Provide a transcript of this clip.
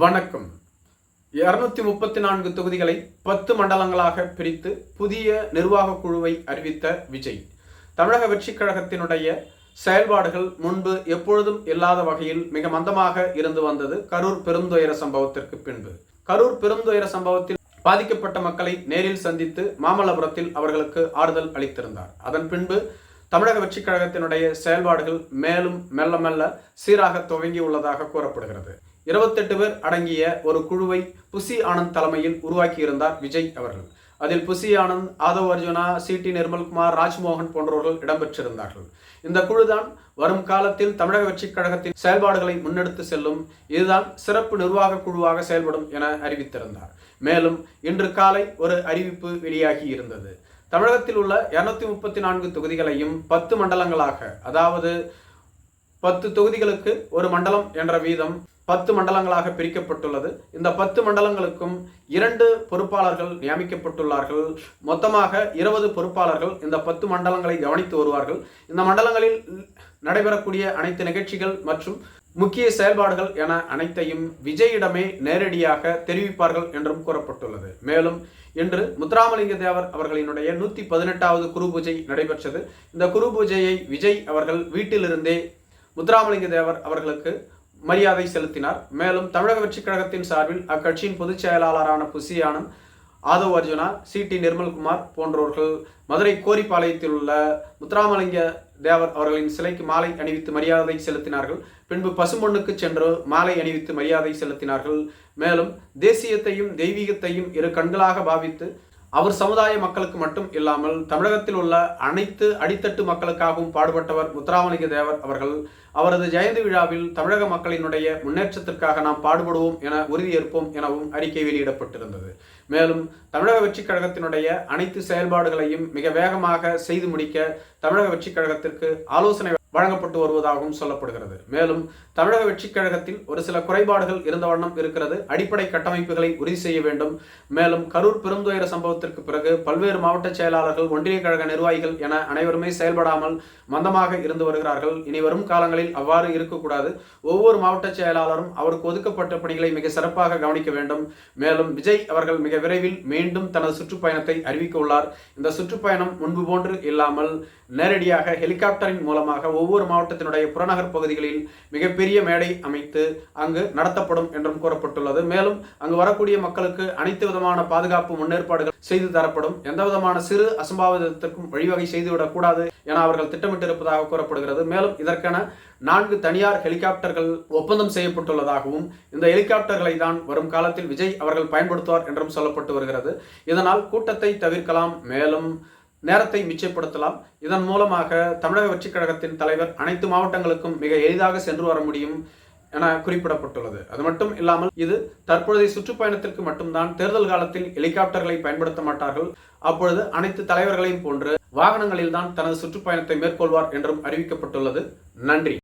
வணக்கம். இருநூத்தி முப்பத்தி நான்கு தொகுதிகளை பத்து மண்டலங்களாக பிரித்து புதிய நிர்வாக குழுவை அறிவித்த விஜய். தமிழக வெற்றிக் கழகத்தினுடைய செயல்பாடுகள் முன்பு எப்பொழுதும் இல்லாத வகையில் மிக மந்தமாக இருந்து வந்தது கரூர் பெருந்துயர சம்பவத்திற்கு பின்பு. கரூர் பெருந்துயர சம்பவத்தில் பாதிக்கப்பட்ட மக்களை நேரில் சந்தித்து மாமல்லபுரத்தில் அவர்களுக்கு ஆறுதல் அளித்திருந்தார். அதன் பின்பு தமிழக வெற்றிக் கழகத்தினுடைய செயல்பாடுகள் மேலும் மெல்ல மெல்ல சீராக துவங்கி உள்ளதாக கூறப்படுகிறது. இருபத்தெட்டு பேர் அடங்கிய ஒரு குழுவை புசி ஆனந்த் தலைமையில் உருவாக்கியிருந்தார் விஜய் அவர்கள். அதில் புசி ஆனந்த் ஆதவ் அர்ஜுனா சி. டி. நிர்மல்குமார் ராஜ்மோகன் போன்றவர்கள் இடம்பெற்றிருந்தார்கள். இந்த குழுதான் வரும் காலத்தில் தமிழக வெற்றிக் கழகத்தின் செயல்பாடுகளை முன்னெடுத்து செல்லும் இதுதான் சிறப்பு நிர்வாக குழுவாக செயல்படும் என அறிவித்திருந்தார். மேலும் இன்று காலை ஒரு அறிவிப்பு வெளியாகி இருந்தது. தமிழகத்தில் உள்ள இருநூத்தி முப்பத்தி நான்கு தொகுதிகளையும் பத்து மண்டலங்களாக அதாவது பத்து தொகுதிகளுக்கு ஒரு மண்டலம் என்ற வீதம் பத்து மண்டலங்களாக பிரிக்கப்பட்டுள்ளது. இந்த பத்து மண்டலங்களுக்கும் இரண்டு பொறுப்பாளர்கள் நியமிக்கப்பட்டுள்ளார்கள். மொத்தமாக இருபது பொறுப்பாளர்கள் இந்த பத்து மண்டலங்களை கவனித்து வருவார்கள். இந்த மண்டலங்களில் நடைபெறக்கூடிய அனைத்து நிகழ்ச்சிகள் மற்றும் முக்கிய செயல்பாடுகள் என அனைத்தையும் விஜயிடமே நேரடியாக தெரிவிப்பார்கள் என்றும் கூறப்பட்டுள்ளது. மேலும் இன்று முத்துராமலிங்க தேவர் அவர்களினுடைய நூத்தி பதினெட்டாவது குரு பூஜை நடைபெற்றது. இந்த குரு பூஜையை விஜய் அவர்கள் வீட்டிலிருந்தே முத்துராமலிங்க தேவர் அவர்களுக்கு மரியாதை செலுத்தினார். மேலும் தமிழக வெற்றிக் கழகத்தின் சார்பில் அக்கட்சியின் பொதுச் செயலாளரான புசியானம் ஆதவ் அர்ஜுனா சி. டி. நிர்மல்குமார் போன்றவர்கள் மதுரை கோரிப்பாளையத்தில் உள்ள முத்துராமலிங்க தேவர் அவர்களின் சிலைக்கு மாலை அணிவித்து மரியாதை செலுத்தினார்கள். பின்பு பசுமொண்ணுக்கு சென்று மாலை அணிவித்து மரியாதை செலுத்தினார்கள். மேலும் தேசியத்தையும் தெய்வீகத்தையும் இரு கண்களாக பாவித்து அவர் சமுதாய மக்களுக்கு மட்டும் இல்லாமல் தமிழகத்தில் உள்ள அனைத்து அடித்தட்டு மக்களுக்காகவும் பாடுபட்டவர் முத்துராமலிங்க தேவர் அவர்கள். அவரது ஜெயந்தி விழாவில் தமிழக மக்களினுடைய முன்னேற்றத்திற்காக நாம் பாடுபடுவோம் என உறுதியேற்போம் எனவும் அறிக்கை வெளியிடப்பட்டிருந்தது. மேலும் தமிழக வெற்றிக் கழகத்தினுடைய அனைத்து செயல்பாடுகளையும் மிக வேகமாக செய்து முடிக்க தமிழக வெற்றிக் கழகத்திற்கு ஆலோசனை வழங்கப்பட்டு வருவதாகவும் சொல்லப்படுகிறது. மேலும் தமிழக வெற்றிக் கழகத்தில் ஒரு சில குறைபாடுகள் இருந்த வண்ணம் இருக்கிறது. அடிப்படை கட்டமைப்புகளை உறுதி செய்ய வேண்டும். மேலும் கரூர் பெருந்துயர சம்பவத்திற்கு பிறகு பல்வேறு மாவட்ட செயலாளர்கள் ஒன்றிய கழக நிர்வாகிகள் என அனைவருமே செயல்படாமல் மந்தமாக இருந்து வருகிறார்கள். இனி வரும் காலங்களில் அவ்வாறு இருக்கக்கூடாது. ஒவ்வொரு மாவட்ட செயலாளரும் அவருக்கு ஒதுக்கப்பட்ட பணிகளை மிக சிறப்பாக கவனிக்க வேண்டும். மேலும் விஜய் அவர்கள் மிக விரைவில் மீண்டும் தனது சுற்றுப்பயணத்தை அறிவிக்க உள்ளார். இந்த சுற்றுப்பயணம் முன்பு போன்று இல்லாமல் நேரடியாக ஹெலிகாப்டரின் மூலமாக ஒவ்வொரு மாவட்டத்தினுடைய புறநகர் பகுதிகளில் மிகப்பெரிய மேடை அமைத்து அங்கு நடத்தப்படும் என்றும் கூறப்பட்டுள்ளது. மேலும் அங்கு வரக்கூடிய மக்களுக்கு அனைத்து விதமான பாதுகாப்பு முன்னேற்பாடுகள் செய்து தரப்படும். எந்த விதமான சிறு அசம்பாவிதத்திற்கும் வழிவகை செய்துவிடக் கூடாது என அவர்கள் திட்டமிட்டிருப்பதாக கூறப்படுகிறது. மேலும் இதற்கென நான்கு தனியார் ஹெலிகாப்டர்கள் ஒப்பந்தம் செய்யப்பட்டுள்ளதாகவும் இந்த ஹெலிகாப்டர்களை தான் வரும் காலத்தில் விஜய் அவர்கள் பயன்படுத்துவார் என்றும் சொல்லப்பட்டு வருகிறது. இதனால் கூட்டத்தை தவிர்க்கலாம். மேலும் நேரத்தை மிச்சப்படுத்தலாம். இதன் மூலமாக தமிழக வெற்றிக் கழகத்தின் தலைவர் அனைத்து மாவட்டங்களுக்கும் மிக எளிதாக சென்று வர முடியும் என குறிப்பிடப்பட்டுள்ளது. அது மட்டும் இல்லாமல் இது தற்பொழுதைய சுற்றுப்பயணத்திற்கு மட்டும்தான் தேர்தல் காலத்தில் ஹெலிகாப்டர்களை பயன்படுத்த மாட்டார்கள். அப்பொழுது அனைத்து தலைவர்களையும் போன்று வாகனங்களில்தான் தனது சுற்றுப்பயணத்தை மேற்கொள்வார் என்றும் அறிவிக்கப்பட்டுள்ளது. நன்றி.